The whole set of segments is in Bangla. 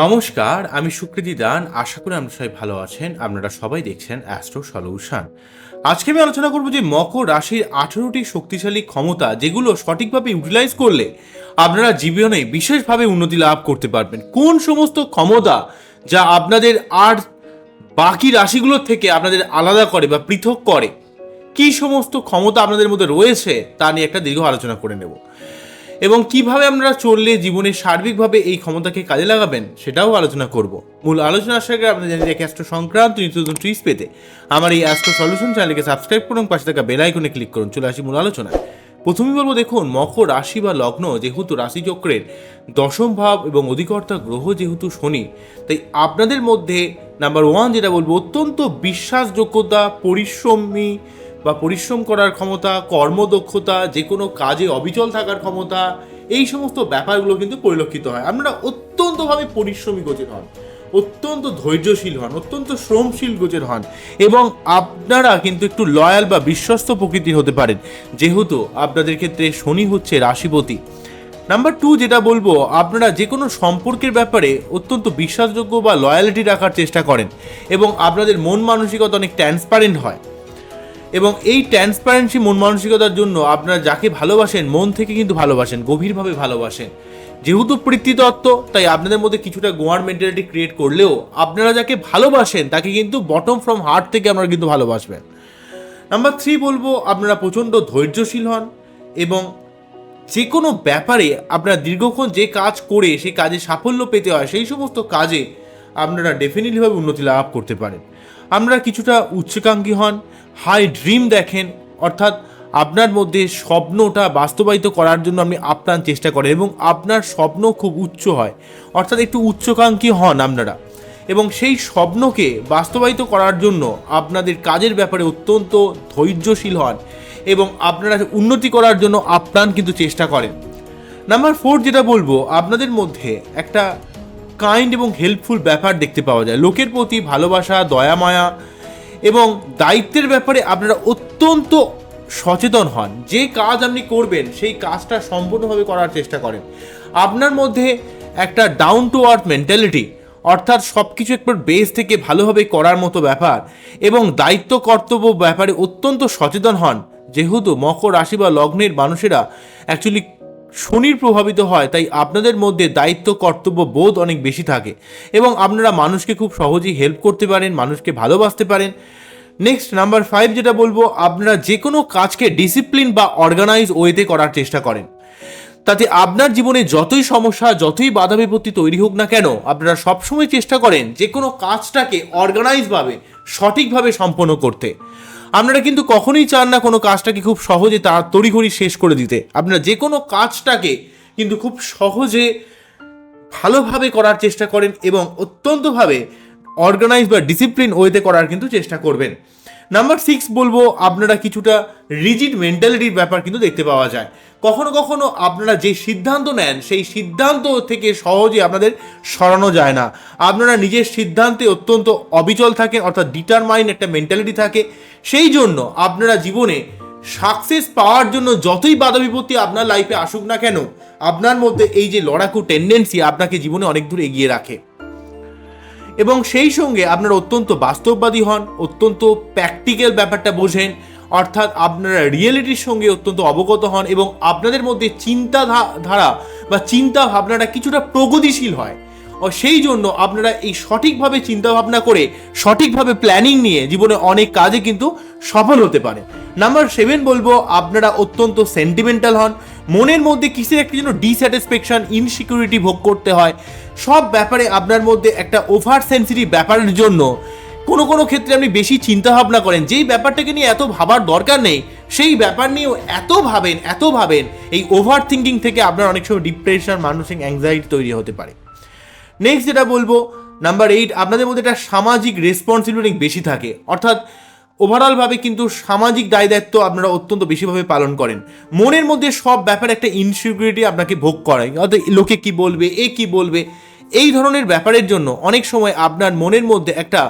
নমস্কার, আমি সুকৃতি দান। আশা করি আপনারা সবাই ভালো আছেন। আপনারা সবাই দেখছেন অ্যাস্ট্রো সলিউশন আজকে আমি আলোচনা করব যে মকর রাশির আঠেরোটি শক্তিশালী ক্ষমতা যেগুলো সঠিকভাবে ইউটিলাইজ করলে আপনারা জীবনে বিশেষভাবে উন্নতি লাভ করতে পারবেন। কোন সমস্ত ক্ষমতা যা আপনাদের আর বাকি রাশিগুলোর থেকে আপনাদের আলাদা করে বা পৃথক করে? কি সমস্ত ক্ষমতা আপনাদের মধ্যে রয়েছে তা নিয়ে একটা দীর্ঘ আলোচনা করে নেব। এবং কীভাবে আপনারা চললে জীবনে সার্বিকভাবে এই ক্ষমতাকে কাজে লাগাবেন সেটাও আলোচনা করব। মূল আলোচনা আসার আগে আপনাদের জানিয়ে রাখি অ্যাস্ট্রো সংক্রান্ত নতুন ট্রিস পেতে আমার এই অ্যাস্ট্রো সলিউশন চ্যানেলকে সাবস্ক্রাইব করুন, পাশে থাকা বেল আইকনে ক্লিক করুন, চলে আসি মূল আলোচনায়। প্রথমেই বলব, দেখুন, মকর রাশি বা লগ্ন যেহেতু রাশিচক্রের দশম ভাব এবং অধিকর্তা গ্রহ যেহেতু শনি, তাই আপনাদের মধ্যে নাম্বার ওয়ান যেটা বলব, অত্যন্ত বিশ্বাসযোগ্যতা, পরিশ্রমী বা পরিশ্রম করার ক্ষমতা, কর্মদক্ষতা যে কোনো কাজে অবিচল থাকার ক্ষমতা, এই সমস্ত ব্যাপারগুলো কিন্তু পরিলক্ষিত হয়। আপনারা অত্যন্তভাবে পরিশ্রমী গোচর হন, অত্যন্ত ধৈর্যশীল হন, অত্যন্ত শ্রমশীল গোচর হন এবং আপনারা কিন্তু একটু লয়াল বা বিশ্বস্ত প্রকৃতির হতে পারেন। যেহেতু আপনাদের ক্ষেত্রে শনি হচ্ছে রাশিপতি। নাম্বার টু যেটা বলব, আপনারা যে কোনো সম্পর্কের ব্যাপারে অত্যন্ত বিশ্বাসযোগ্য বা লয়ালিটি রাখার চেষ্টা করেন এবং আপনাদের মন মানসিকতা অনেক ট্রান্সপারেন্ট হয়। এবং এই ট্রান্সপারেন্সি মন মানসিকতার জন্য আপনারা যাকে ভালোবাসেন, মন থেকে কিন্তু ভালোবাসেন, গভীরভাবে ভালোবাসেন। যেহেতু তত্ত্ব তাই আপনাদের মধ্যে কিছুটা গোয়ার মেন্টালিটি ক্রিয়েট করলেও আপনারা যাকে ভালোবাসেন, তাকে কিন্তু বটম ফ্রম হার্ট থেকে আপনারা কিন্তু ভালোবাসবেন। নাম্বার থ্রি বলব, আপনারা প্রচণ্ড ধৈর্যশীল হন এবং যে কোনো ব্যাপারে আপনারা দীর্ঘক্ষণ যে কাজ করে, সেই কাজে সাফল্য পেতে হয়, সেই সমস্ত কাজে আপনারা ডেফিনেটলিভাবে উন্নতি লাভ করতে পারেন। আপনারা কিছুটা উচ্চাকাঙ্ক্ষী হন হাই ড্রিম দেখেন, অর্থাৎ আপনার মধ্যে স্বপ্নটা বাস্তবায়িত করার জন্য আপনি আপ্রাণ চেষ্টা করেন এবং আপনার স্বপ্ন খুব উচ্চ হয়, অর্থাৎ একটু উচ্চাকাঙ্ক্ষী হন আপনারা। এবং সেই স্বপ্নকে বাস্তবায়িত করার জন্য আপনাদের কাজের ব্যাপারে অত্যন্ত ধৈর্যশীল হন এবং আপনারা উন্নতি করার জন্য আপ্রাণ কিন্তু চেষ্টা করেন। নাম্বার ফোর যেটা বলব, আপনাদের মধ্যে একটা কাইন্ড এবং হেল্পফুল ব্যাপার দেখতে পাওয়া যায়। লোকের প্রতি ভালোবাসা, দয়া, মায়া এবং দায়িত্বের ব্যাপারে আপনারা অত্যন্ত সচেতন হন। যে কাজ আপনি করবেন, সেই কাজটা সম্পূর্ণভাবে করার চেষ্টা করেন। আপনার মধ্যে একটা ডাউন টু আর্থ মেন্টালিটি অর্থাৎ সব কিছু একবার বেস থেকে ভালোভাবে করার মতো ব্যাপার এবং দায়িত্ব, কর্তব্য ব্যাপারে অত্যন্ত সচেতন হন। যেহেতু মকর রাশি বা লগ্নের মানুষেরা অ্যাকচুয়ালি শনির প্রভাবিত হয়, তাই আপনাদের মধ্যে দায়িত্ব, কর্তব্য বোধ অনেক বেশি থাকে এবং আপনারা মানুষকে খুব সহজেই হেল্প করতে পারেন, মানুষকে ভালোবাসতে পারেন। নেক্সট নাম্বার ফাইভ যেটা বলব, আপনারা যে কোনো কাজকে ডিসিপ্লিন বা অর্গানাইজ ওয়েতে করার চেষ্টা করেন। তাতে আপনার জীবনে যতই সমস্যা, যতই বাধা বিপত্তি তৈরি হোক না কেন, আপনারা সবসময় চেষ্টা করেন যে কোনো কাজটাকে অর্গানাইজভাবে সঠিকভাবে সম্পন্ন করতে। আপনারা কিন্তু কখনোই চান না কোনো কাজটাকে খুব সহজে তা তড়িঘড়ি শেষ করে দিতে। আপনারা যে কোনো কাজটাকে কিন্তু খুব সহজে ভালোভাবে করার চেষ্টা করেন এবং অত্যন্তভাবে অর্গানাইজ বা ডিসিপ্লিন ওয়েতে করার কিন্তু চেষ্টা করবেন। নাম্বার সিক্স বলব, আপনারা কিছুটা রিজিড মেন্টালিটির ব্যাপার কিন্তু দেখতে পাওয়া যায়। কখনো কখনো আপনারা যে সিদ্ধান্ত নেন, সেই সিদ্ধান্ত থেকে সহজে আপনাদের সরানো যায় না। আপনারা নিজের সিদ্ধান্তে অত্যন্ত অবিচল থাকেন, অর্থাৎ ডিটারমাইন একটা মেন্টালিটি থাকে। সেই জন্য আপনারা জীবনে সাকসেস পাওয়ার জন্য যতই বাধা বিপত্তি আপনার লাইফে আসুক না কেন, আপনার মধ্যে এই যে লড়াকু টেন্ডেন্সি আপনাকে জীবনে অনেক দূর এগিয়ে রাখে। এবং সেই সঙ্গে আপনারা অত্যন্ত বাস্তববাদী হন, অত্যন্ত প্র্যাকটিক্যাল ব্যাপারটা বোঝেন, অর্থাৎ আপনারা রিয়েলিটির সঙ্গে অত্যন্ত অবগত হন এবং আপনাদের মধ্যে চিন্তা ধারা বা চিন্তা ভাবনাটা কিছুটা প্রগতিশীল হয়। ও সেই জন্য আপনারা এই সঠিকভাবে চিন্তা ভাবনা করে, সঠিকভাবে প্ল্যানিং নিয়ে জীবনে অনেক কাজে কিন্তু সফল হতে পারে নাম্বার সেভেন বলব, আপনারা অত্যন্ত সেন্টিমেন্টাল হন মনের মধ্যে কিসের একটা যেন ডিস্যাটিসফ্যাকশন ইনসিকিউরিটি ভোগ করতে হয়, সব ব্যাপারে আপনার মধ্যে একটা ওভার সেন্সিটিভ ব্যাপারের জন্য কোনো কোনো ক্ষেত্রে আপনি বেশি চিন্তা ভাবনা করেন। যেই ব্যাপারটাকে নিয়ে এত ভাবার দরকার নেই, সেই ব্যাপার নিয়েও এত ভাবেন এত ভাবেন, এই ওভার থিঙ্কিং থেকে আপনার অনেক সময় ডিপ্রেশন মানসিক অ্যাংজাইটি তৈরি হতে পারে। নেক্সট যেটা বলব নাম্বার এইট আপনাদের মধ্যে একটা সামাজিক রেসপন্সিবিলিটি বেশি থাকে। অর্থাৎ ওভারঅলভাবে কিন্তু সামাজিক দায় দায়িত্ব আপনারা অত্যন্ত বেশিভাবে পালন করেন। মনের মধ্যে সব ব্যাপারে একটা ইনসিকিউরিটি আপনাকে ভোগ করে অর্থাৎ লোকে কি বলবে, এ কি বলবে, এই ধরনের ব্যাপারের জন্য অনেক সময় আপনার মনের মধ্যে একটা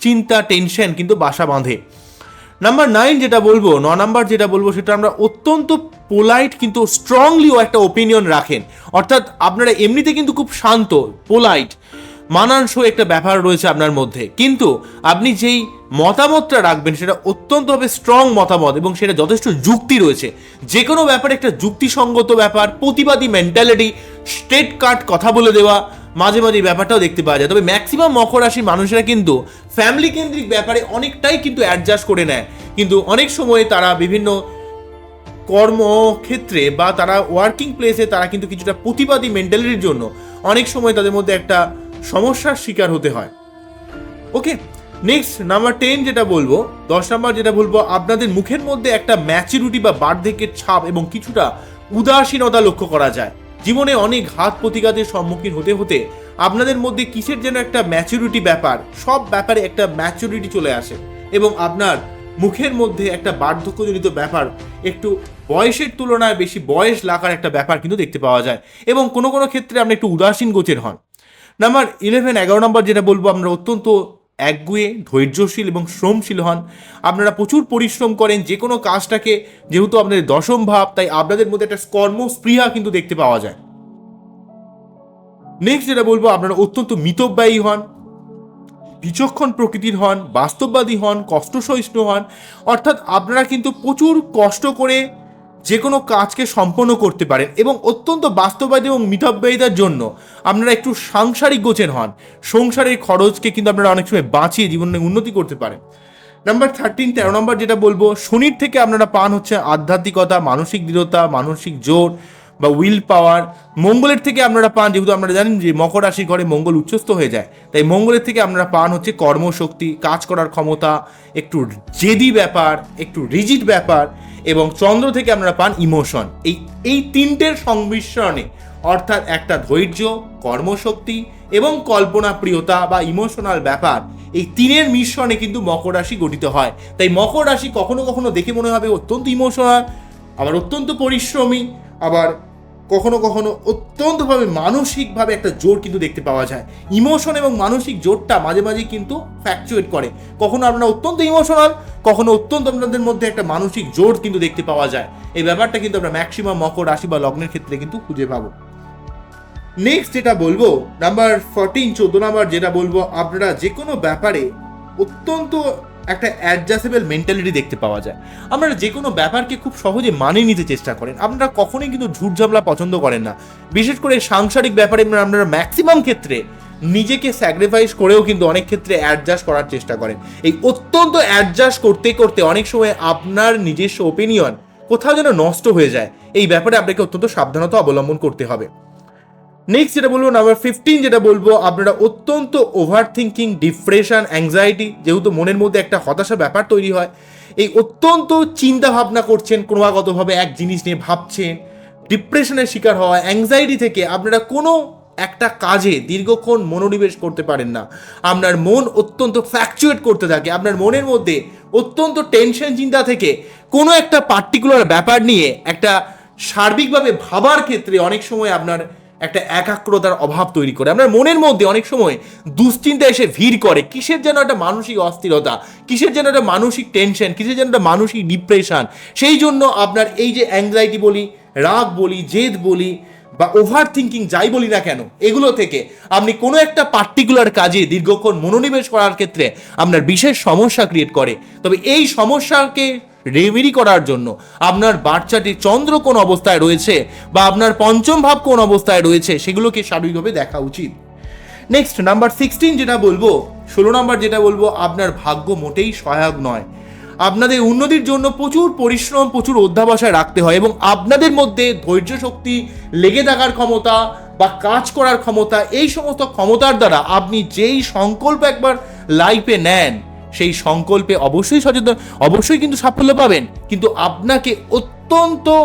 চিন্তা টেনশন কিন্তু বাসা বাঁধে। নাম্বার নাইন যেটা বলব, ন নাম্বার যেটা বলব, সেটা আমরা অত্যন্ত পোলাইট কিন্তু স্ট্রংলিও একটা ওপিনিয়ন রাখেন। অর্থাৎ আপনারা এমনিতে কিন্তু খুব শান্ত পোলাইট মানানসই একটা ব্যাপার রয়েছে আপনার মধ্যে। কিন্তু আপনি যেই মতামতটা রাখবেন, সেটা অত্যন্তভাবে স্ট্রং মতামত এবং সেটা যথেষ্ট যুক্তি রয়েছে। যে কোনো ব্যাপারে একটা যুক্তিসঙ্গত ব্যাপার, প্রতিবাদী মেন্টালিটি স্ট্রেট কাট কথা বলে দেওয়া, মাঝে মাঝে ব্যাপারটাও দেখতে পাওয়া যায়। তবে ম্যাক্সিমাম মকর রাশির মানুষেরা কিন্তু ফ্যামিলি কেন্দ্রিক ব্যাপারে অনেকটাই কিন্তু অ্যাডজাস্ট করে নেয়। কিন্তু অনেক সময় তারা বিভিন্ন কর্মক্ষেত্রে বা তারা ওয়ার্কিং প্লেসে তারা কিন্তু কিছুটা প্রতিবাদী মেন্টালিটির জন্য অনেক সময় তাদের মধ্যে একটা সমস্যার শিকার হতে হয়। ওকে নেক্সট নাম্বার টেন যেটা বলব, দশ নাম্বার যেটা বলব, আপনাদের মুখের মধ্যে একটা ম্যাচুরিটি বা বার্ধক্যের ছাপ এবং কিছুটা উদাসীনতা লক্ষ্য করা যায়। জীবনে অনেক হাত প্রতিঘাতের সম্মুখীন হতে হতে আপনাদের মধ্যে কিসের যেন একটা ম্যাচুরিটি ব্যাপার, সব ব্যাপারে একটা ম্যাচুরিটি চলে আসে এবং আপনার মুখের মধ্যে একটা বার্ধক্যজনিত ব্যাপার, একটু বয়সের তুলনায় বেশি বয়স লাগার একটা ব্যাপার কিন্তু দেখতে পাওয়া যায়। এবং কোনো কোনো ক্ষেত্রে আপনি একটু উদাসীন গোচের হন। নাম্বার ইলেভেন এগারো নম্বর যেটা বলব, আমরা অত্যন্ত একগুয়ে, ধৈর্যশীল এবং শ্রমশীল হন। আপনারা প্রচুর পরিশ্রম করেন, যে কোনো কাজটাকে, যেহেতু আপনাদের দশম ভাব, তাই আপনাদের মধ্যে একটা কর্মস্পৃহা কিন্তু দেখতে পাওয়া যায়। নেক্সট যেটা বলব, আপনারা অত্যন্ত মিতব্যয়ী হন, বিচক্ষণ প্রকৃতির হন, বাস্তববাদী হন কষ্ট সহিষ্ণু হন, অর্থাৎ আপনারা কিন্তু প্রচুর কষ্ট করে যে কোনো কাজকে সম্পন্ন করতে পারেন এবং অত্যন্ত বাস্তববাদী এবং মিতব্যয়িতার জন্য আপনারা একটু সাংসারিক গোছের হন। সংসারের খরচকে কিন্তু আপনারা অনেক সময় বাঁচিয়ে জীবনে উন্নতি করতে পারেন। নাম্বার থার্টিন তেরো নম্বর যেটা বলব, শনির থেকে আপনারা পান হচ্ছে আধ্যাত্মিকতা, মানসিক দৃঢ়তা, মানসিক জোর বা উইল পাওয়ার মঙ্গলের থেকে আপনারা পান, যেহেতু আপনারা জানেন যে মকর রাশির ঘরে মঙ্গল উচ্চস্থ হয়ে যায়। তাই মঙ্গলের থেকে আপনারা পান হচ্ছে কর্মশক্তি, কাজ করার ক্ষমতা, একটু জেদি ব্যাপার, একটু রিজিড ব্যাপার এবং চন্দ্র থেকে আমরা পান ইমোশন। এই এই তিনটের সংমিশ্রণে অর্থাৎ একটা ধৈর্য, কর্মশক্তি এবং কল্পনা প্রিয়তা বা ইমোশনাল ব্যাপার, এই তিনের মিশ্রণে কিন্তু মকর রাশি গঠিত হয়। তাই মকর রাশি কখনো কখনো দেখে মনে হবে অত্যন্ত ইমোশনাল, আবার অত্যন্ত পরিশ্রমী, আবার কখনো কখনো অত্যন্তভাবে মানসিকভাবে একটা জোর কিন্তু দেখতে পাওয়া যায়। ইমোশন এবং মানসিক জোরটা মাঝে মাঝে কিন্তু ফ্যাকচুয়েট করে। কখনো আপনারা অত্যন্ত ইমোশনাল কখনো অত্যন্ত আপনাদের মধ্যে একটা মানসিক জোর কিন্তু দেখতে পাওয়া যায়। এই ব্যাপারটা কিন্তু আমরা ম্যাক্সিমাম মকর রাশি বা লগ্নের ক্ষেত্রে কিন্তু খুঁজে পাবো। নেক্সট যেটা বলব নাম্বার ফোরটিন চোদ্দ নাম্বার যেটা বলব, আপনারা যে কোনো ব্যাপারে অত্যন্ত একটা অ্যাডজাস্টেবল মেন্টালিটি দেখতে পাওয়া যায়। আপনারা যে কোনো ব্যাপারকে খুব সহজে মানিয়ে নিতে চেষ্টা করেন। আপনারা কখনোই কিন্তু ঝুট ঝামেলা পছন্দ করেন না। বিশেষ করে সাংসারিক ব্যাপারে আপনারা ম্যাক্সিমাম ক্ষেত্রে নিজেকে স্যাক্রিফাইস করেও কিন্তু অনেক ক্ষেত্রে অ্যাডজাস্ট করার চেষ্টা করেন। এই অত্যন্ত অ্যাডজাস্ট করতে করতে অনেক সময় আপনার নিজস্ব ওপিনিয়ন কোথাও যেন নষ্ট হয়ে যায়। এই ব্যাপারে আপনাকে অত্যন্ত সাবধানতা অবলম্বন করতে হবে। নেক্সট যেটা বলব নাম্বার ফিফটিন যেটা বলব, আপনারা অত্যন্ত ওভার থিঙ্কিং ডিপ্রেশন অ্যাংজাইটি যেহেতু মনের মধ্যে একটা হতাশা ব্যাপার তৈরি হয়, এই অত্যন্ত চিন্তা ভাবনা করছেন, ক্রমাগতভাবে এক জিনিস নিয়ে ভাবছেন ডিপ্রেশনের শিকার হওয়া অ্যাংজাইটি থেকে আপনারা কোনো একটা কাজে দীর্ঘক্ষণ মনোনিবেশ করতে পারেন না। আপনার মন অত্যন্ত ফ্ল্যাকচুয়েট করতে থাকে, আপনার মনের মধ্যে অত্যন্ত টেনশন চিন্তা থেকে কোনো একটা পার্টিকুলার ব্যাপার নিয়ে একটা সার্বিকভাবে ভাবার ক্ষেত্রে অনেক সময় আপনার একটা একাগ্রতার অভাব তৈরি করে। আপনার মনের মধ্যে অনেক সময় দুশ্চিন্তা এসে ভিড় করে। কিসের যেন একটা মানসিক অস্থিরতা, কিসের যেন একটা মানসিক টেনশন কিসের যেন একটা মানসিক ডিপ্রেশন সেই জন্য আপনার এই যে অ্যাংজাইটি বলি, রাগ বলি, জেদ বলি, বা ওভার থিঙ্কিং যাই বলি না কেন, এগুলো থেকে আপনি কোনো একটা পার্টিকুলার কাজে দীর্ঘক্ষণ মনোনিবেশ করার ক্ষেত্রে আপনার বিশেষ সমস্যা ক্রিয়েট করে। তবে এই সমস্যাকে রেমেডি করার জন্য। আপনার বাচ্চাটি চন্দ্র কোন অবস্থায় রয়েছে বা আপনার পঞ্চম ভাব কোন অবস্থায় রয়েছে সেগুলোকে স্বাভাবিকভাবে দেখা উচিত। নেক্সট নাম্বার সিক্সটিন যেটা বলব, ষোলো নাম্বার যেটা বলব, আপনার ভাগ্য মোটেই সহায়ক নয়। আপনাদের উন্নতির জন্য প্রচুর পরিশ্রম, প্রচুর অধ্যাবসায় রাখতে হয় এবং আপনাদের মধ্যে ধৈর্য শক্তি, লেগে থাকার ক্ষমতা বা কাজ করার ক্ষমতা, এই সমস্ত ক্ষমতার দ্বারা আপনি যেই সংকল্প একবার লাইফে নেন সেই সংকল্পে অবশ্যই সচেতন, অবশ্যই কিন্তু সাফল্য পাবেন। কিন্তু আপনাকে অত্যন্ত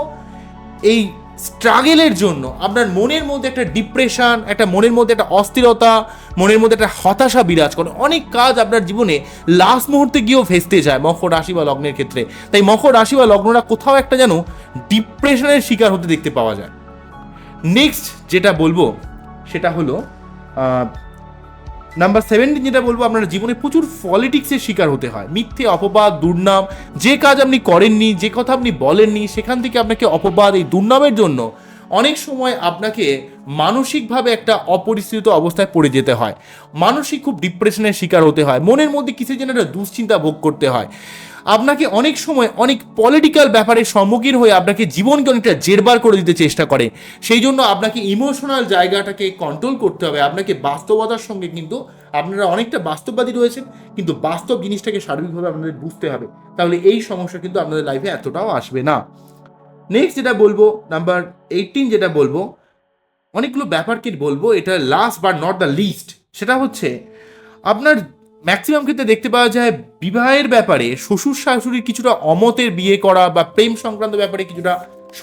এই স্ট্রাগেলের জন্য, আপনার মনের মধ্যে একটা ডিপ্রেশন, একটা মনের মধ্যে একটা অস্থিরতা, মনের মধ্যে একটা হতাশা বিরাজ করে। অনেক কাজ আপনার জীবনে লাস্ট মুহূর্তে গিয়েও ভেস্তে যায়, মকর রাশি বা লগ্নের ক্ষেত্রে। তাই মকর রাশি বা লগ্নরা কোথাও একটা যেন ডিপ্রেশনের শিকার হতে দেখতে পাওয়া যায়। নেক্সট যেটা বলব, সেটা হলো নাম্বার সেভেন্টিন যেটা বলব, আপনার জীবনে প্রচুর পলিটিক্সের শিকার হতে হয়। মিথ্যে, অপবাদ, দুর্নাম, যে কাজ আপনি করেননি, যে কথা আপনি বলেননি, সেখান থেকে আপনাকে অপবাদ, এই দুর্নামের জন্য অনেক সময় আপনাকে মানসিকভাবে একটা অপরিস্থিত অবস্থায় পড়ে যেতে হয়। মানসিক খুব ডিপ্রেশনের শিকার হতে হয়। মনের মধ্যে কিছু যেন একটা দুশ্চিন্তা ভোগ করতে হয়। আপনাকে অনেক সময় অনেক পলিটিক্যাল ব্যাপারের সম্মুখীন হয়ে আপনাকে জীবনকে অনেকটা জেরবার করে দিতে চেষ্টা করে। সেই জন্য আপনাকে ইমোশনাল জায়গাটাকে কন্ট্রোল করতে হবে। আপনাকে বাস্তবতার সঙ্গে কিন্তু আপনারা অনেকটা বাস্তববাদী রয়েছেন, কিন্তু বাস্তব জিনিসটাকে সার্বিকভাবে আপনাদের বুঝতে হবে। তাহলে এই সমস্যা কিন্তু আপনাদের লাইফে এতটাও আসবে না। নেক্সট যেটা বলব নাম্বার এইটিন যেটা বলব, অনেকগুলো ব্যাপারকে বলব, এটা last but not the least সেটা হচ্ছে আপনার ম্যাক্সিমাম ক্ষেত্রে দেখতে পাওয়া যায় বিবাহের ব্যাপারে শ্বশুর শাশুড়ির কিছুটা অমতের বিয়ে করা বা প্রেম সংক্রান্ত ব্যাপারে কিছুটা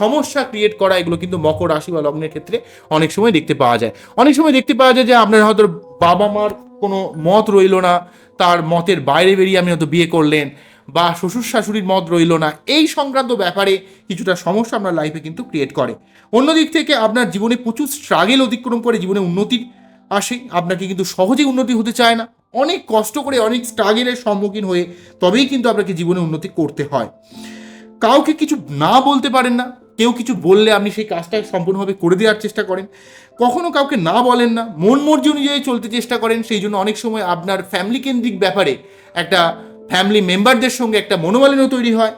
সমস্যা ক্রিয়েট করা, এগুলো কিন্তু মকর রাশি বা লগ্নের ক্ষেত্রে অনেক সময় দেখতে পাওয়া যায়। অনেক সময় দেখতে পাওয়া যায় যে আপনার হয়তো বাবা মার কোনো মত রইল না, তার মতের বাইরে বেরিয়ে আপনি হয়তো বিয়ে করলেন বা শ্বশুর শাশুড়ির মত রইল না, এই সংক্রান্ত ব্যাপারে কিছুটা সমস্যা আপনার লাইফে কিন্তু ক্রিয়েট করে। অন্যদিক থেকে আপনার জীবনে প্রচুর স্ট্রাগেল অতিক্রম করে, জীবনে উন্নতির আসে, আপনাকে কিন্তু সহজেই উন্নতি হতে চায় না। অনেক কষ্ট করে, অনেক স্ট্রাগেলের সম্মুখীন হয়ে তবেই কিন্তু আপনাকে জীবনে উন্নতি করতে হয়। কাউকে কিছু না বলতে পারেন না, কেউ কিছু বললে আপনি সেই কাজটা সম্পূর্ণভাবে করে দেওয়ার চেষ্টা করেন। কখনো কাউকে না বলেন না, মন মর্জি অনুযায়ী চলতে চেষ্টা করেন, সেই জন্য অনেক সময় আপনার ফ্যামিলি কেন্দ্রিক ব্যাপারে একটা ফ্যামিলি মেম্বারদের সঙ্গে একটা মনোমালিন্য তৈরি হয়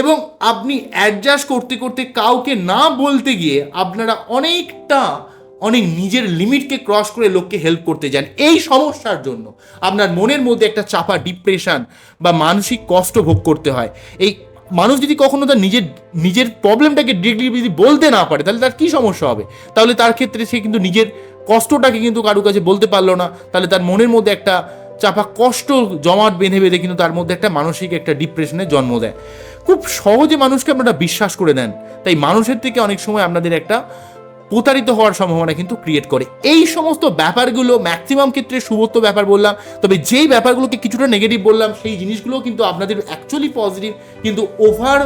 এবং আপনি অ্যাডজাস্ট করতে করতে কাউকে না বলতে গিয়ে আপনারা অনেকটা অনেক নিজের লিমিটকে ক্রস করে লোককে হেল্প করতে যান। এই সমস্যার জন্য আপনার মনের মধ্যে একটা চাপা ডিপ্রেশন বা মানসিক কষ্ট ভোগ করতে হয়। এই মানুষ যদি কখনো তার নিজের নিজের প্রবলেমটাকে ডিরেক্টলি যদি বলতে না পারে, তাহলে তার কী সমস্যা হবে? তাহলে তার ক্ষেত্রে সে কিন্তু নিজের কষ্টটাকে কিন্তু কারও কাছে বলতে পারল না। তাহলে তার মনের মধ্যে একটা চাপা কষ্ট জমাট বেঁধে বেঁধে কিন্তু তার মধ্যে একটা মানসিক একটা ডিপ্রেশনের জন্ম দেয়। খুব সহজে মানুষকে আপনারা বিশ্বাস করে দেন তাই মানুষের থেকে অনেক সময় আপনাদের একটা প্রতারিত হওয়ার সম্ভাবনা কিন্তু ক্রিয়েট করে। এই সমস্ত ব্যাপারগুলো ম্যাক্সিমাম ক্ষেত্রে শুভত্ব ব্যাপার বললাম, তবে যেই ব্যাপারগুলোকে কিছুটা নেগেটিভ বললাম, সেই জিনিসগুলো কিন্তু আপনাদের অ্যাকচুয়ালি পজিটিভ কিন্তু ওভার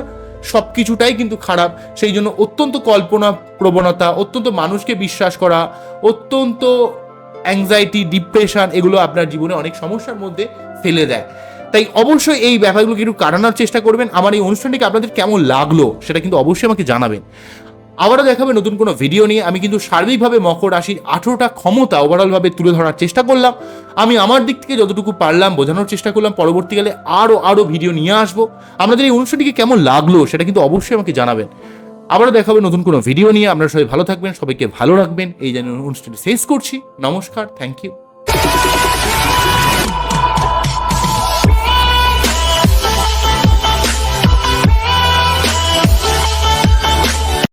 সব কিছুটাই কিন্তু খারাপ। সেই জন্য অত্যন্ত কল্পনা প্রবণতা, অত্যন্ত মানুষকে বিশ্বাস করা, অত্যন্ত অ্যাংজাইটি ডিপ্রেশন এগুলো আপনার জীবনে অনেক সমস্যার মধ্যে ফেলে দেয়। তাই অবশ্যই এই ব্যাপারগুলোকে একটু কাটানোর চেষ্টা করবেন। আমার এই অনুষ্ঠানটিকে আপনাদের কেমন লাগল, সেটা কিন্তু অবশ্যই আমাকে জানাবেন। আবারও দেখাবে নতুন কোনো ভিডিও নিয়ে। আমি কিন্তু সার্বিকভাবে মকর রাশির আঠেরোটা ক্ষমতা ওভারঅলভাবে তুলে ধরার চেষ্টা করলাম। আমি আমার দিক থেকে যতটুকু পারলাম বোঝানোর চেষ্টা করলাম। পরবর্তীকালে আরও আরও ভিডিও নিয়ে আসব। আপনাদের এই অনুষ্ঠানটিকে কেমন লাগল সেটা কিন্তু অবশ্যই আমাকে জানাবেন। আবারও দেখাবে নতুন কোনো ভিডিও নিয়ে। আপনারা সবাই ভালো থাকবেন, সবাইকে ভালো রাখবেন। এই জন্য অনুষ্ঠানটি শেষ করছি। নমস্কার থ্যাংক ইউ